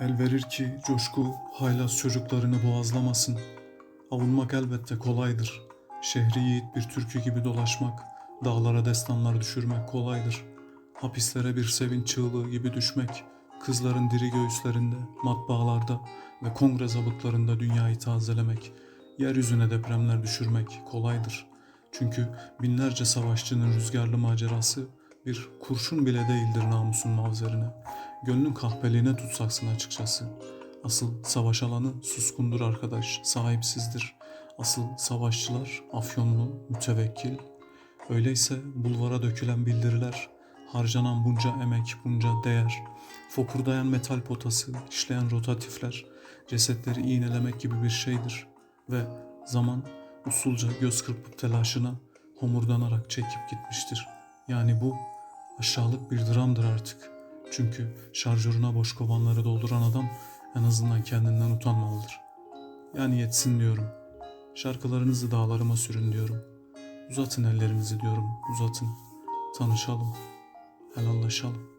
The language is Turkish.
El verir ki coşku haylaz çocuklarını boğazlamasın. Avunmak elbette kolaydır. Şehri yiğit bir türkü gibi dolaşmak, dağlara destanlar düşürmek kolaydır. Hapislere bir sevinç çığlığı gibi düşmek, kızların diri göğüslerinde, matbaalarda ve kongre zabıtlarında dünyayı tazelemek, yeryüzüne depremler düşürmek kolaydır. Çünkü binlerce savaşçının rüzgarlı macerası bir kurşun bile değildir namusun mavzerine. Gönlün kahpeliğine tutsaksın açıkçası. Asıl savaş alanı suskundur arkadaş, sahipsizdir. Asıl savaşçılar afyonlu, mütevekkil. Öyleyse bulvara dökülen bildiriler, harcanan bunca emek, bunca değer, fokurdayan metal potası, işleyen rotatifler, cesetleri iğnelemek gibi bir şeydir. Ve zaman usulca göz kırpıp telaşına homurdanarak çekip gitmiştir. Yani bu aşağılık bir dramdır artık. Çünkü şarjörüne boş kovanları dolduran adam en azından kendinden utanmalıdır. Yani yetsin diyorum. Şarkılarınızı dağlarıma sürün diyorum. Uzatın ellerinizi diyorum, uzatın. Tanışalım, helallaşalım.